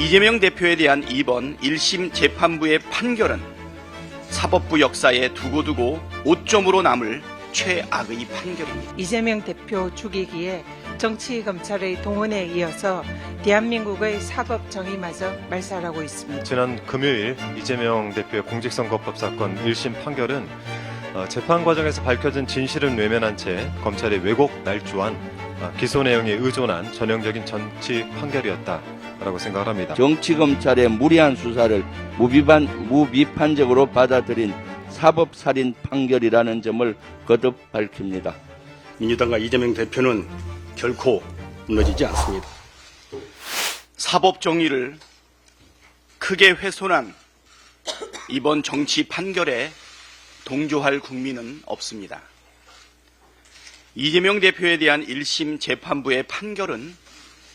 이재명 대표에 대한 이번 1심 재판부의 판결은 사법부 역사에 두고두고 오점으로 남을 최악의 판결입니다. 이재명 대표 죽이기에 정치 검찰의 동원에 이어서 대한민국의 사법 정의마저 말살하고 있습니다. 지난 금요일 이재명 대표의 공직선거법 사건 1심 판결은 어, 재판 과정에서 밝혀진 진실은 외면한 채 검찰이 왜곡 날조한 어, 기소 내용에 의존한 전형적인 정치 판결이었다 라고 생각을 합니다. 정치 검찰의 무리한 수사를 무비판 무비판적으로 받아들인 사법 살인 판결이라는 점을 거듭 밝힙니다. 민주당과 이재명 대표는 결코 무너지지 않습니다. 사법 정의를 크게 훼손한 이번 정치 판결에 동조할 국민은 없습니다. 이재명 대표에 대한 1심 재판부의 판결은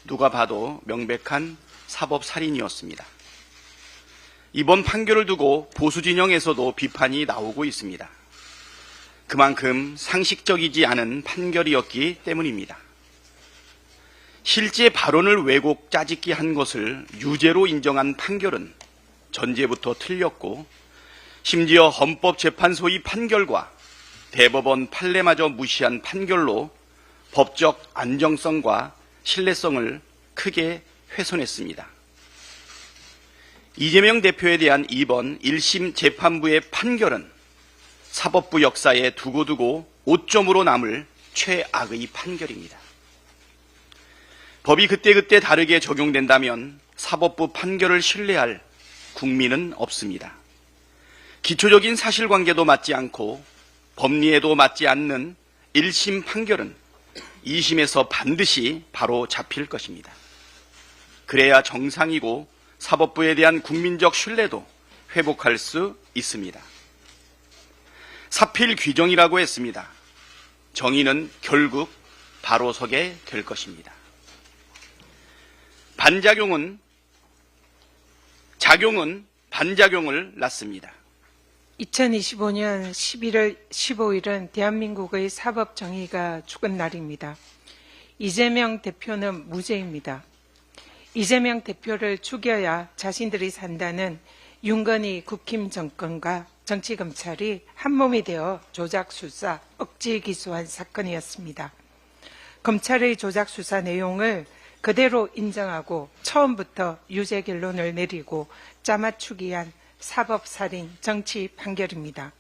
누가 봐도 명백한 사법 살인이었습니다. 이번 판결을 두고 보수 진영에서도 비판이 나오고 있습니다. 그만큼 상식적이지 않은 판결이었기 때문입니다. 실제 발언을 왜곡 짜집기 한 것을 유죄로 인정한 판결은 전제부터 틀렸고 심지어 헌법재판소의 판결과 대법원 판례마저 무시한 판결로 법적 안정성과 신뢰성을 크게 훼손했습니다. 이재명 대표에 대한 이번 1심 재판부의 판결은 사법부 역사에 두고두고 오점으로 남을 최악의 판결입니다. 법이 그때그때 다르게 적용된다면 사법부 판결을 신뢰할 국민은 없습니다. 기초적인 사실관계도 맞지 않고 법리에도 맞지 않는 1심 판결은 2심에서 반드시 바로 잡힐 것입니다. 그래야 정상이고 사법부에 대한 국민적 신뢰도 회복할 수 있습니다. 사필 규정이라고 했습니다. 정의는 결국 바로 서게 될 것입니다. 반작용은 작용은 반작용을 낳습니다. 2025년 11월 15일은 대한민국의 사법 정의가 죽은 날입니다. 이재명 대표는 무죄입니다. 이재명 대표를 죽여야 자신들이 산다는 윤건희 국힘 정권과 정치검찰이 한몸이 되어 조작 수사, 억지 기소한 사건이었습니다. 검찰의 조작 수사 내용을 그대로 인정하고 처음부터 유죄 결론을 내리고 짜맞추기 한 사법살인 정치 판결입니다.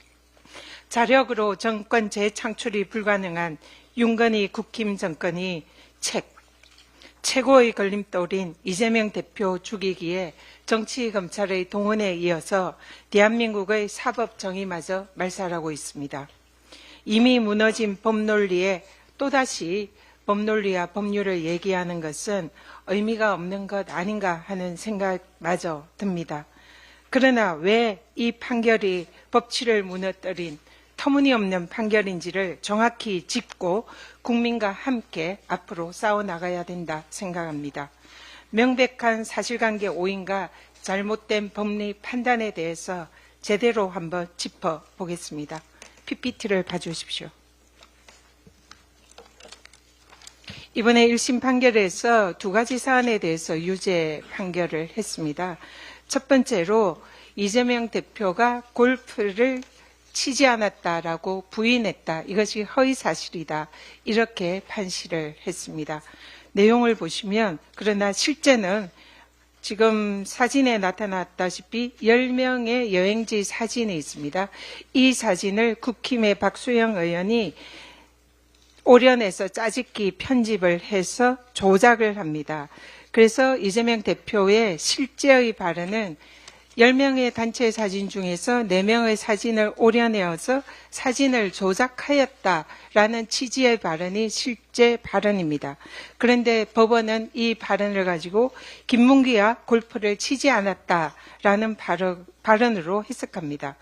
자력으로 정권 재창출이 불가능한 윤건희 국힘 정권이 책, 최고의 걸림돌인 이재명 대표 죽이기에 정치 검찰의 동원에 이어서 대한민국의 사법 정의마저 말살하고 있습니다. 이미 무너진 법논리에 또다시 법논리와 법률을 얘기하는 것은 의미가 없는 것 아닌가 하는 생각마저 듭니다. 그러나 왜 이 판결이 법치를 무너뜨린 터무니없는 판결인지를 정확히 짚고 국민과 함께 앞으로 싸워나가야 된다 생각합니다. 명백한 사실관계 오인과 잘못된 법리 판단에 대해서 제대로 한번 짚어보겠습니다. PPT를 봐주십시오. 이번에 1심 판결에서 두 가지 사안에 대해서 유죄 판결을 했습니다. 첫 번째로 이재명 대표가 골프를 치지 않았다라고 부인했다. 이것이 허위 사실이다. 이렇게 판시를 했습니다. 내용을 보시면 그러나 실제는 지금 사진에 나타났다시피 10명의 여행지 사진이 있습니다. 이 사진을 국힘의 박수영 의원이 오련해서 짜집기 편집을 해서 조작을 합니다. 그래서 이재명 대표의 실제의 발언은 10명의 단체 사진 중에서 4명의 사진을 오려내어서 사진을 조작하였다라는 취지의 발언이 실제 발언입니다. 그런데 법원은 이 발언을 가지고 김문기와 골프를 치지 않았다라는 발언, 발언으로 해석합니다.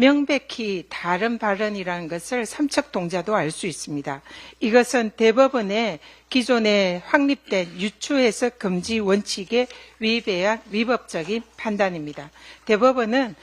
명백히 다른 발언이라는 것을 삼척 동자도 알 수 있습니다. 이것은 대법원의 기존에 확립된 유추해석 금지 원칙에 위배한 위법적인 판단입니다. 대법원은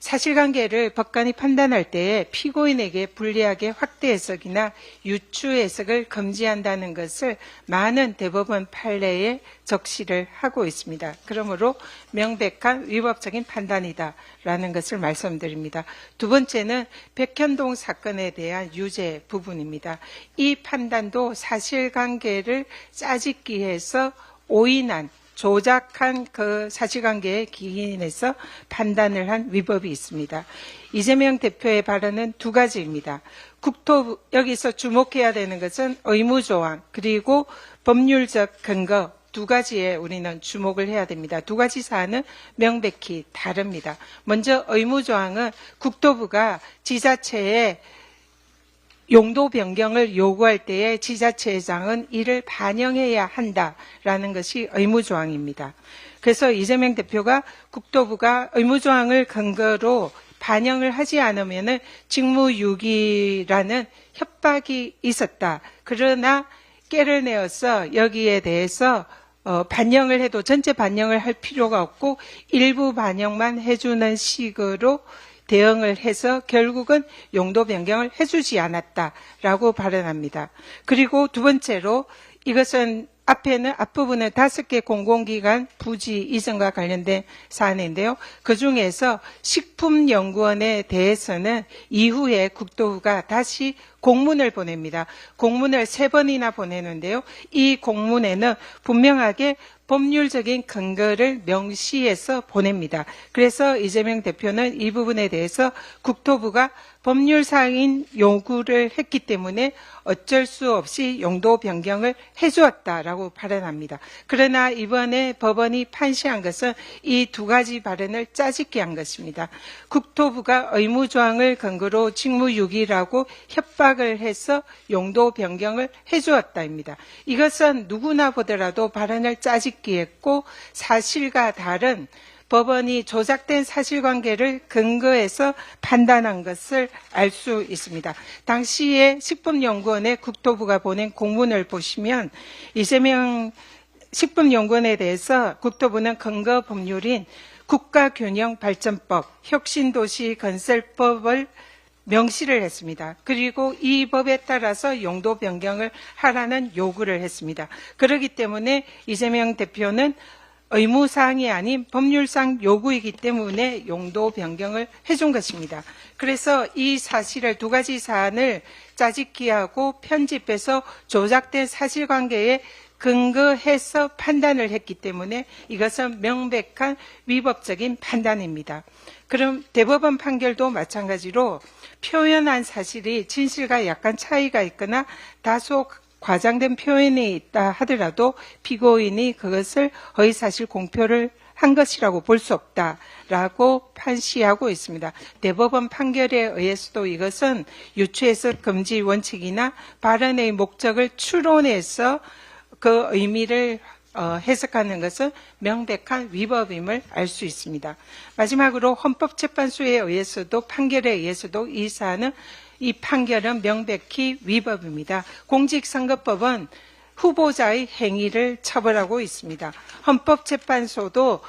사실관계를 법관이 판단할 때 피고인에게 불리하게 확대 해석이나 유추 해석을 금지한다는 것을 많은 대법원 판례에 적시를 하고 있습니다. 그러므로 명백한 위법적인 판단이다라는 것을 말씀드립니다. 두 번째는 백현동 사건에 대한 유죄 부분입니다. 이 판단도 사실관계를 짜집기 해서 오인한 조작한 그 사실관계에 기인해서 판단을 한 위법이 있습니다. 이재명 대표의 발언은 두 가지입니다. 국토부 여기서 주목해야 되는 것은 의무조항 그리고 법률적 근거 두 가지에 우리는 주목을 해야 됩니다. 두 가지 사안은 명백히 다릅니다. 먼저 의무조항은 국토부가 지자체에 용도 변경을 요구할 때에 지자체장은 이를 반영해야 한다라는 것이 의무조항입니다. 그래서 이재명 대표가 국토부가 의무조항을 근거로 반영을 하지 않으면은 직무유기라는 협박이 있었다. 그러나 깨를 내어서 여기에 대해서 어, 반영을 해도 전체 반영을 할 필요가 없고 일부 반영만 해주는 식으로 대응을 해서 결국은 용도 변경을 해주지 않았다라고 발언합니다. 그리고 두 번째로 이것은 앞에는 앞부분은 다섯 개 공공기관 부지 이전과 관련된 사안인데요. 그 중에서 식품연구원에 대해서는 이후에 국토부가 다시 공문을 보냅니다. 공문을 세 번이나 보내는데요. 이 공문에는 분명하게 법률적인 근거를 명시해서 보냅니다. 그래서 이재명 대표는 이 부분에 대해서 국토부가 법률상인 요구를 했기 때문에 어쩔 수 없이 용도 변경을 해주었다라고 발언합니다. 그러나 이번에 법원이 판시한 것은 이 두 가지 발언을 짜집게 한 것입니다. 국토부가 의무조항을 근거로 직무유기라고 협박 을 해서 용도 변경을 해주었다입니다. 이것은 누구나 보더라도 발언을 짜집기 했고 사실과 다른 법원이 조작된 사실관계를 근거해서 판단한 것을 알 수 있습니다. 당시에 식품연구원에 국토부가 보낸 공문을 보시면 이재명 식품연구원에 대해서 국토부는 근거 법률인 국가균형발전법, 혁신도시건설법을 명시를 했습니다. 그리고 이 법에 따라서 용도 변경을 하라는 요구를 했습니다. 그렇기 때문에 이재명 대표는 의무사항이 아닌 법률상 요구이기 때문에 용도 변경을 해준 것입니다. 그래서 이 사실을 두 가지 사안을 짜집기하고 편집해서 조작된 사실관계에 근거해서 판단을 했기 때문에 이것은 명백한 위법적인 판단입니다. 그럼 대법원 판결도 마찬가지로 표현한 사실이 진실과 약간 차이가 있거나 다소 과장된 표현이 있다 하더라도 피고인이 그것을 허위사실 공표를 한 것이라고 볼 수 없다라고 판시하고 있습니다. 대법원 판결에 의해서도 이것은 유추해석 금지 원칙이나 발언의 목적을 추론해서 그 의미를 어, 해석하는 것은 명백한 위법임을 알 수 있습니다. 마지막으로 헌법재판소에 의해서도 판결에 의해서도 이 사안은 이 판결은 명백히 위법입니다. 공직선거법은 후보자의 행위를 처벌하고 있습니다. 헌법재판소도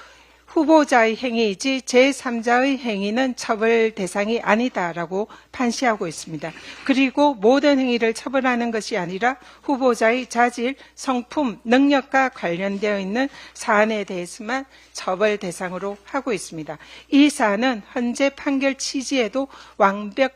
후보자의 행위이지 제3자의 행위는 처벌 대상이 아니다라고 판시하고 있습니다. 그리고 모든 행위를 처벌하는 것이 아니라 후보자의 자질, 성품, 능력과 관련되어 있는 사안에 대해서만 처벌 대상으로 하고 있습니다. 이 사안은 현재 판결 취지에도 완벽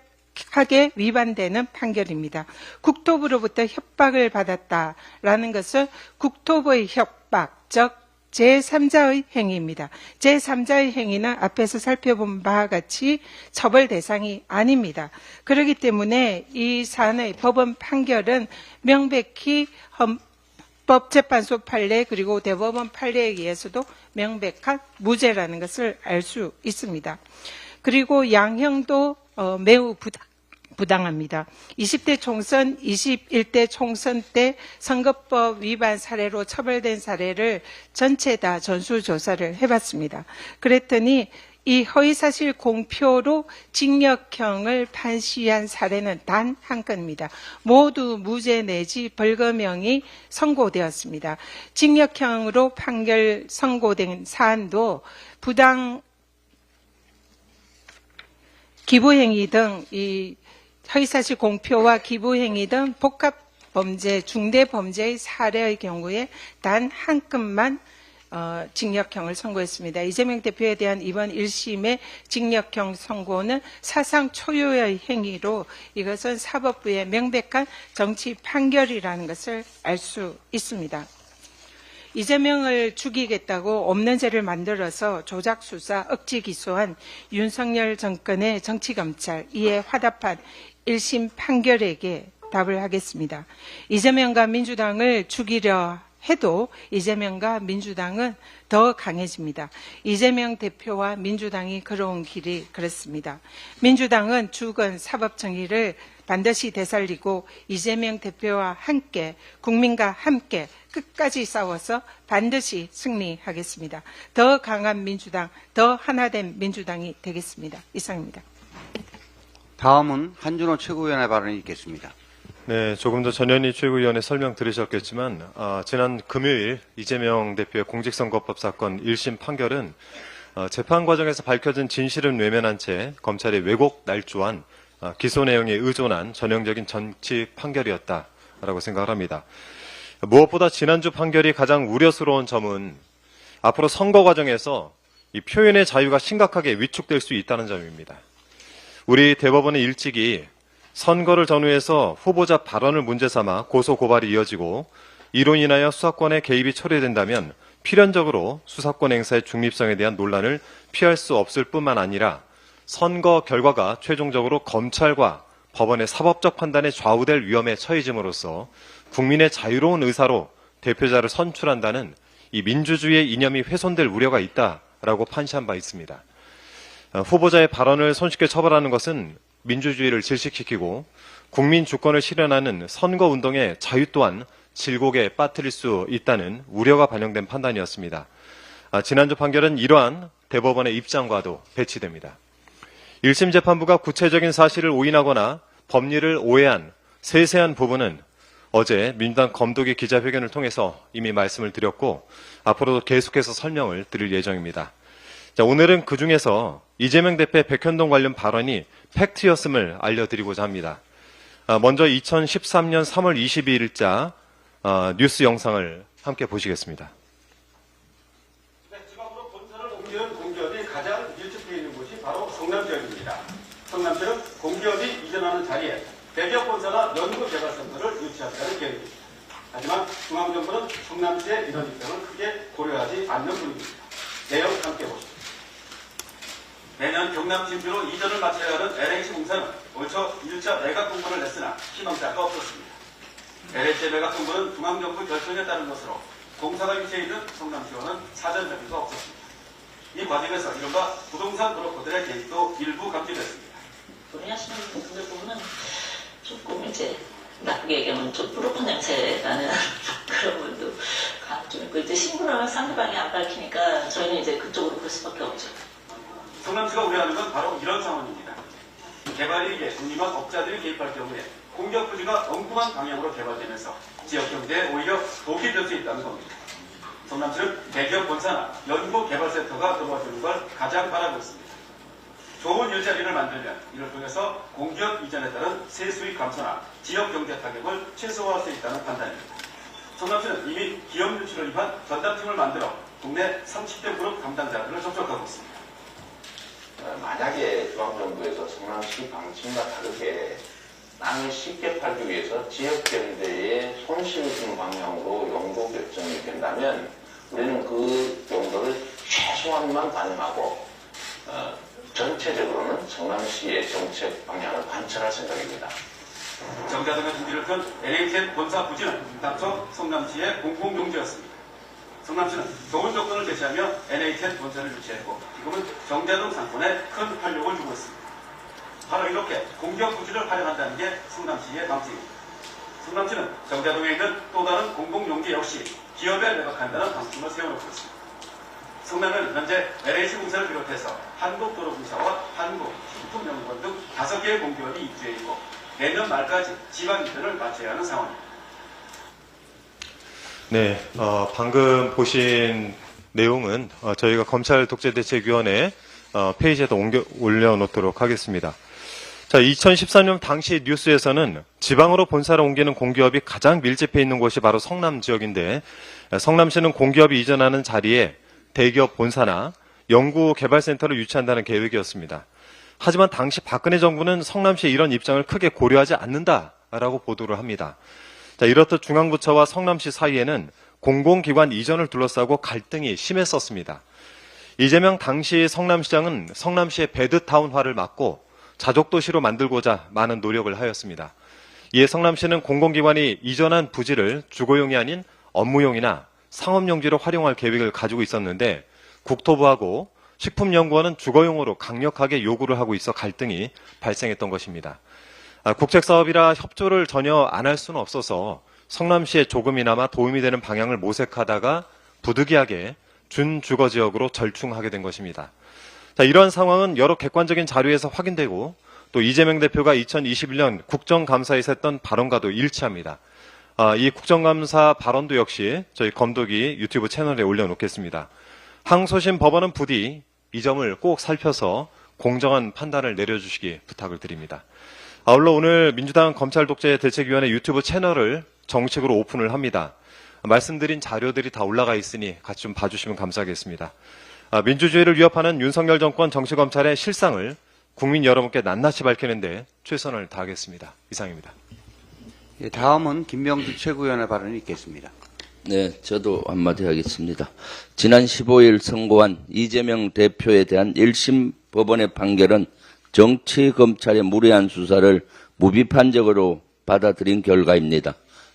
하게 위반되는 판결입니다. 국토부로부터 협박을 받았다라는 것은 국토부의 협박, 즉 제3자의 행위입니다. 제3자의 행위는 앞에서 살펴본 바와 같이 처벌 대상이 아닙니다. 그렇기 때문에 이 사안의 법원 판결은 명백히 헌법재판소 판례 그리고 대법원 판례에 의해서도 명백한 무죄라는 것을 알 수 있습니다. 그리고 양형도 어, 매우 부당, 부당합니다. 20대 총선, 21대 총선 때 선거법 위반 사례로 처벌된 사례를 전체 다 전수조사를 해봤습니다. 그랬더니 이 허위사실 공표로 징역형을 판시한 사례는 단 한 건입니다. 모두 무죄 내지 벌금형이 선고되었습니다. 징역형으로 판결 선고된 사안도 부당 기부행위 등 이 허위사실 공표와 기부행위 등 복합 범죄, 중대 범죄의 사례의 경우에 단 한 건만 어, 징역형을 선고했습니다. 이재명 대표에 대한 이번 1심의 징역형 선고는 사상 초유의 행위로 이것은 사법부의 명백한 정치 판결이라는 것을 알 수 있습니다. 이재명을 죽이겠다고 없는 죄를 만들어서 조작 수사, 억지 기소한 윤석열 정권의 정치 검찰 이에 화답한 1심 판결에게 답을 하겠습니다. 이재명과 민주당을 죽이려 해도 이재명과 민주당은 더 강해집니다. 이재명 대표와 민주당이 걸어온 길이 그렇습니다. 민주당은 죽은 사법정의를 반드시 되살리고 이재명 대표와 함께 국민과 함께 끝까지 싸워서 반드시 승리하겠습니다. 더 강한 민주당, 더 하나된 민주당이 되겠습니다. 이상입니다. 다음은 한준호 최고위원의 발언이 있겠습니다. 네, 조금 더 전현희 최고위원의 설명 들으셨겠지만 아, 지난 금요일 이재명 대표의 공직선거법 사건 1심 판결은 어, 재판 과정에서 밝혀진 진실은 외면한 채 검찰이 왜곡 날조한 아, 기소 내용에 의존한 전형적인 정치 판결이었다라고 생각을 합니다. 무엇보다 지난주 판결이 가장 우려스러운 점은 앞으로 선거 과정에서 이 표현의 자유가 심각하게 위축될 수 있다는 점입니다. 우리 대법원은 일찍이 선거를 전후해서 후보자 발언을 문제 삼아 고소 고발이 이어지고 이로 인하여 수사권의 개입이 처리된다면 필연적으로 수사권 행사의 중립성에 대한 논란을 피할 수 없을 뿐만 아니라 선거 결과가 최종적으로 검찰과 법원의 사법적 판단에 좌우될 위험에 처해짐으로써 국민의 자유로운 의사로 대표자를 선출한다는 이 민주주의의 이념이 훼손될 우려가 있다라고 판시한 바 있습니다. 어, 후보자의 발언을 손쉽게 처벌하는 것은 민주주의를 질식시키고 국민 주권을 실현하는 선거 운동의 자유 또한 질곡에 빠뜨릴 수 있다는 우려가 반영된 판단이었습니다. 아, 지난주 판결은 이러한 대법원의 입장과도 배치됩니다. 1심 재판부가 구체적인 사실을 오인하거나 법리를 오해한 세세한 부분은 어제 민주당 검독의 기자회견을 통해서 이미 말씀을 드렸고 앞으로도 계속해서 설명을 드릴 예정입니다. 자, 오늘은 그 중에서 이재명 대표의 백현동 관련 발언이 팩트였음을 알려드리고자 합니다. 아, 먼저 2013년 3월 22일자 아, 뉴스 영상을 함께 보시겠습니다. 네, 지방으로 본선을 옮기는 공기업이 가장 밀집되어 있는 곳이 바로 성남 지역입니다. 성남시는 공기업이 이전하는 자리에 대기업 본사나 연구개발센터를 유치하겠다는 계획입니다. 하지만 중앙정부는 성남시의 이런 입장을 크게 고려하지 않는 분위기입니다. 내용 함께 보시죠. 내년 경남 진주로 이전을 마쳐야 하는 LH 공사는 올초 1차 매각 공고를 냈으나 희망자가 없었습니다. LH의 매각 공고는 중앙정부 결정에 따른 것으로 공사가 위치해 있는 성남시와는 사전 협의가 없었습니다. 이 과정에서 이른바 부동산 브로커들의 개입도 일부 감지됐습니다. 논의하시는 분들 보면은 조금 이제 나쁘게 얘기하면 좀 뿌르프 냄새 나는 그런 분도 가- 좀 있고 이제 신고를 상대방이 안 밝히니까 저희는 이제 그쪽으로 볼 수밖에 없죠. 성남시가 우려하는 건 바로 이런 상황입니다. 개발 일기에 분리만 업자들이 개입할 경우에 공격 부지가 엉뚱한 방향으로 개발되면서 지역 경제에 오히려 독이 될 수 있다는 겁니다. 성남시는 대기업 본사나 연구개발센터가 들어와주는 걸 가장 바라고 있습니다. 좋은 일자리를 만들면 이를 통해서 공기업 이전에 따른 세수익 감소나 지역 경제 타격을 최소화할 수 있다는 판단입니다. 성남시는 이미 기업 유치를 위한 전담팀을 만들어 국내 30대 그룹 담당자들을 접촉하고 있습니다. 어, 만약에 중앙정부에서 성남시 방침과 다르게 땅을 쉽게 팔기 위해서 지역 경제에 손실을 주는 방향으로 연구 결정이 된다면 우리는 그 용도를 최소한만 반영하고 어, 전체적으로는 성남시의 정책 방향을 관철할 생각입니다. 정자동의 준비를 편 LHN 본사 부지는 당초 성남시의 공공용지였습니다. 성남시는 좋은 조건을 제시하며 NHN 본사를 유치했고 지금은 정자동 상권에 큰 활력을 주고 있습니다. 바로 이렇게 공격 부지를 활용한다는 게 성남시의 방침입니다. 성남시는 정자동에 있는 또 다른 공공용지 역시 기업에 매각한다는 방침을 세워놓고 있습니다. 성남은 현재 LH 공사를 비롯해서 한국도로공사와 한국식품연구원 등 다섯 개의 공기업이 입주해 있고 내년 말까지 지방 입주를 마쳐야 하는 상황입니다. 네, 어, 방금 보신 내용은 어, 저희가 검찰 독재대책위원회 어, 페이지에다 옮겨 올려놓도록 하겠습니다. 자, 2013년 당시 뉴스에서는 지방으로 본사를 옮기는 공기업이 가장 밀집해 있는 곳이 바로 성남 지역인데 성남시는 공기업이 이전하는 자리에 대기업 본사나 연구개발센터를 유치한다는 계획이었습니다. 하지만 당시 박근혜 정부는 성남시의 이런 입장을 크게 고려하지 않는다라고 보도를 합니다. 자, 이렇듯 중앙부처와 성남시 사이에는 공공기관 이전을 둘러싸고 갈등이 심했었습니다. 이재명 당시 성남시장은 성남시의 배드타운화를 막고 자족도시로 만들고자 많은 노력을 하였습니다. 이에 성남시는 공공기관이 이전한 부지를 주거용이 아닌 업무용이나 상업용지로 활용할 계획을 가지고 있었는데 국토부하고 식품연구원은 주거용으로 강력하게 요구를 하고 있어 갈등이 발생했던 것입니다. 아, 국책사업이라 협조를 전혀 안 할 수는 없어서 성남시에 조금이나마 도움이 되는 방향을 모색하다가 부득이하게 준주거 지역으로 절충하게 된 것입니다. 자, 이러한 상황은 여러 객관적인 자료에서 확인되고 또 이재명 대표가 2021년 국정감사에서 했던 발언과도 일치합니다. 아, 이 국정감사 발언도 역시 저희 검도기 유튜브 채널에 올려놓겠습니다. 항소심 법원은 부디 이 점을 꼭 살펴서 공정한 판단을 내려주시기 부탁을 드립니다. 아울러 오늘 민주당 검찰 독재 대책위원회 유튜브 채널을 정식으로 오픈을 합니다. 말씀드린 자료들이 다 올라가 있으니 같이 좀 봐주시면 감사하겠습니다. 아, 민주주의를 위협하는 윤석열 정권 정치검찰의 실상을 국민 여러분께 낱낱이 밝히는데 최선을 다하겠습니다. 이상입니다. 예, 다음은 김명주 최고위원의 발언이 있겠습니다. 네, 저도 한마디 하겠습니다. 지난 15일 선고한 이재명 대표에 대한 1심 법원의 판결은 정치 검찰의 무리한 수사를 무비판적으로 받아들인 결과입니다.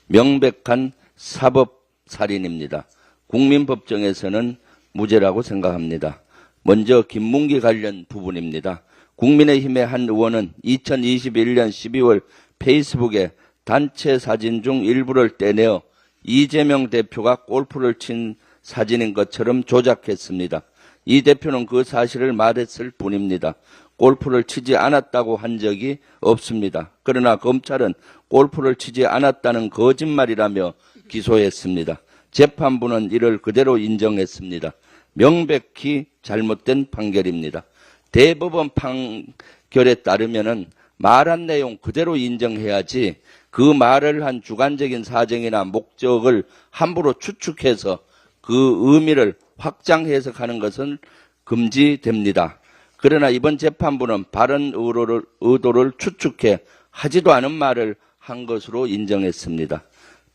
명백한 사법 살인입니다. 국민법정에서는 무죄라고 생각합니다. 먼저 김문기 관련 부분입니다. 국민의힘의 한 의원은 2021년 12월 페이스북에 단체 사진 중 일부를 떼내어 이재명 대표가 골프를 친 사진인 것처럼 조작했습니다. 이 대표는 그 사실을 말했을 뿐입니다. 골프를 치지 않았다고 한 적이 없습니다. 그러나 검찰은 골프를 치지 않았다는 거짓말이라며 기소했습니다. 재판부는 이를 그대로 인정했습니다. 명백히 잘못된 판결입니다. 대법원 판결에 따르면은 말한 내용 그대로 인정해야지 그 말을 한 주관적인 사정이나 목적을 함부로 추측해서 그 의미를 확장 해석하는 것은 금지됩니다. 그러나 이번 재판부는 바른 의도를, 의도를 추측해 하지도 않은 말을 한 것으로 인정했습니다.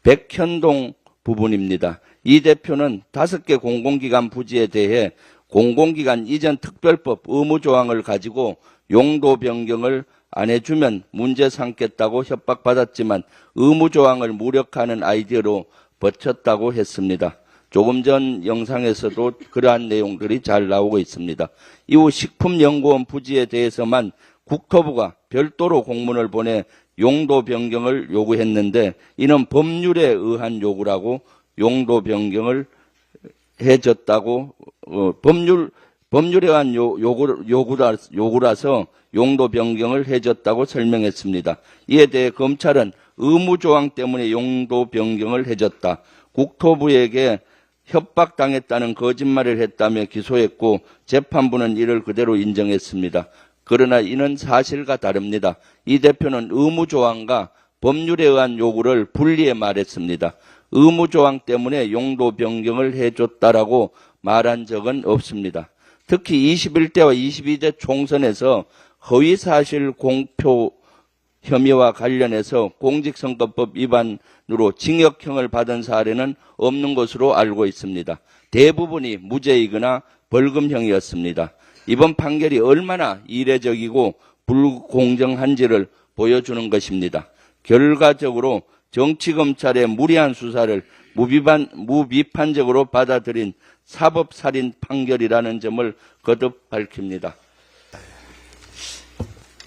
백현동 부분입니다. 이 대표는 다섯 개 공공기관 부지에 대해 공공기관 이전 특별법 의무 조항을 가지고 용도 변경을 안 해주면 문제 삼겠다고 협박받았지만 의무 조항을 무력화하는 아이디어로 버텼다고 했습니다. 조금 전 영상에서도 그러한 내용들이 잘 나오고 있습니다. 이후 식품연구원 부지에 대해서만 국토부가 별도로 공문을 보내 용도 변경을 요구했는데 이는 법률에 의한 요구라고 용도 변경을 해줬다고 어, 법률 법률에 의한 요, 요구, 요구라, 요구라서 용도 변경을 해줬다고 설명했습니다. 이에 대해 검찰은 의무 조항 때문에 용도 변경을 해줬다. 국토부에게 협박당했다는 거짓말을 했다며 기소했고 재판부는 이를 그대로 인정했습니다. 그러나 이는 사실과 다릅니다. 이 대표는 의무조항과 법률에 의한 요구를 분리해 말했습니다. 의무조항 때문에 용도 변경을 해줬다라고 말한 적은 없습니다. 특히 21대와 22대 총선에서 허위사실 공표 혐의와 관련해서 공직선거법 위반으로 징역형을 받은 사례는 없는 것으로 알고 있습니다. 대부분이 무죄이거나 벌금형이었습니다. 이번 판결이 얼마나 이례적이고 불공정한지를 보여주는 것입니다. 결과적으로 정치검찰의 무리한 수사를 무비판, 무비판적으로 받아들인 사법살인 판결이라는 점을 거듭 밝힙니다.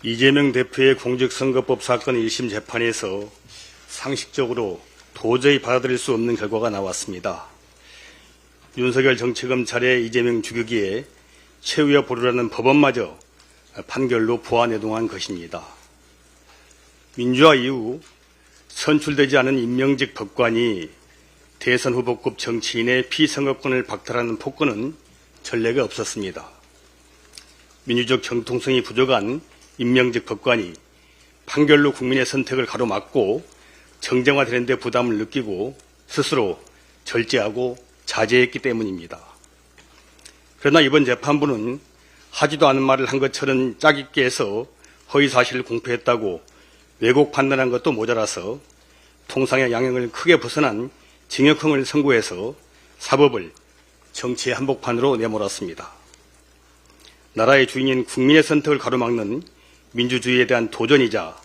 이재명 대표의 공직선거법 사건 1심 재판에서 상식적으로 도저히 받아들일 수 없는 결과가 나왔습니다. 윤석열 정치검찰의 이재명 주교기에 최후의 보루라는 법원마저 판결로 보완해동한 것입니다. 민주화 이후 선출되지 않은 임명직 법관이 대선 후보급 정치인의 피선거권을 박탈하는 폭거는 전례가 없었습니다. 민주적 정통성이 부족한 임명직 법관이 판결로 국민의 선택을 가로막고 정쟁화되는 데 부담을 느끼고 스스로 절제하고 자제했기 때문입니다. 그러나 이번 재판부는 하지도 않은 말을 한 것처럼 짜깁게 해서 허위 사실을 공표했다고 왜곡 판단한 것도 모자라서 통상의 양형을 크게 벗어난 징역형을 선고해서 사법을 정치의 한복판으로 내몰았습니다. 나라의 주인인 국민의 선택을 가로막는 민주주의에 대한 도전이자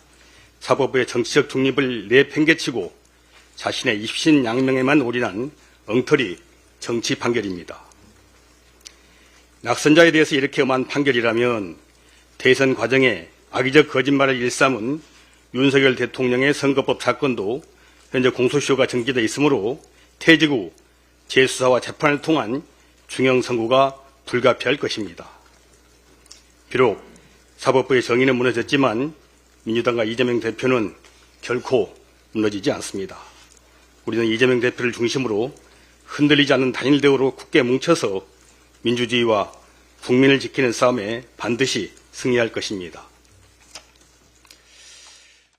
사법부의 정치적 중립을 내팽개치고 자신의 입신 양명에만 올인한 엉터리 정치 판결입니다. 낙선자에 대해서 이렇게 엄한 판결이라면 대선 과정에 악의적 거짓말을 일삼은 윤석열 대통령의 선거법 사건도 현재 공소시효가 정지되어 있으므로 퇴직 후 재수사와 재판을 통한 중형 선고가 불가피할 것입니다. 비록 사법부의 정의는 무너졌지만 민주당과 이재명 대표는 결코 무너지지 않습니다. 우리는 이재명 대표를 중심으로 흔들리지 않는 단일 대우로 굳게 뭉쳐서 민주주의와 국민을 지키는 싸움에 반드시 승리할 것입니다.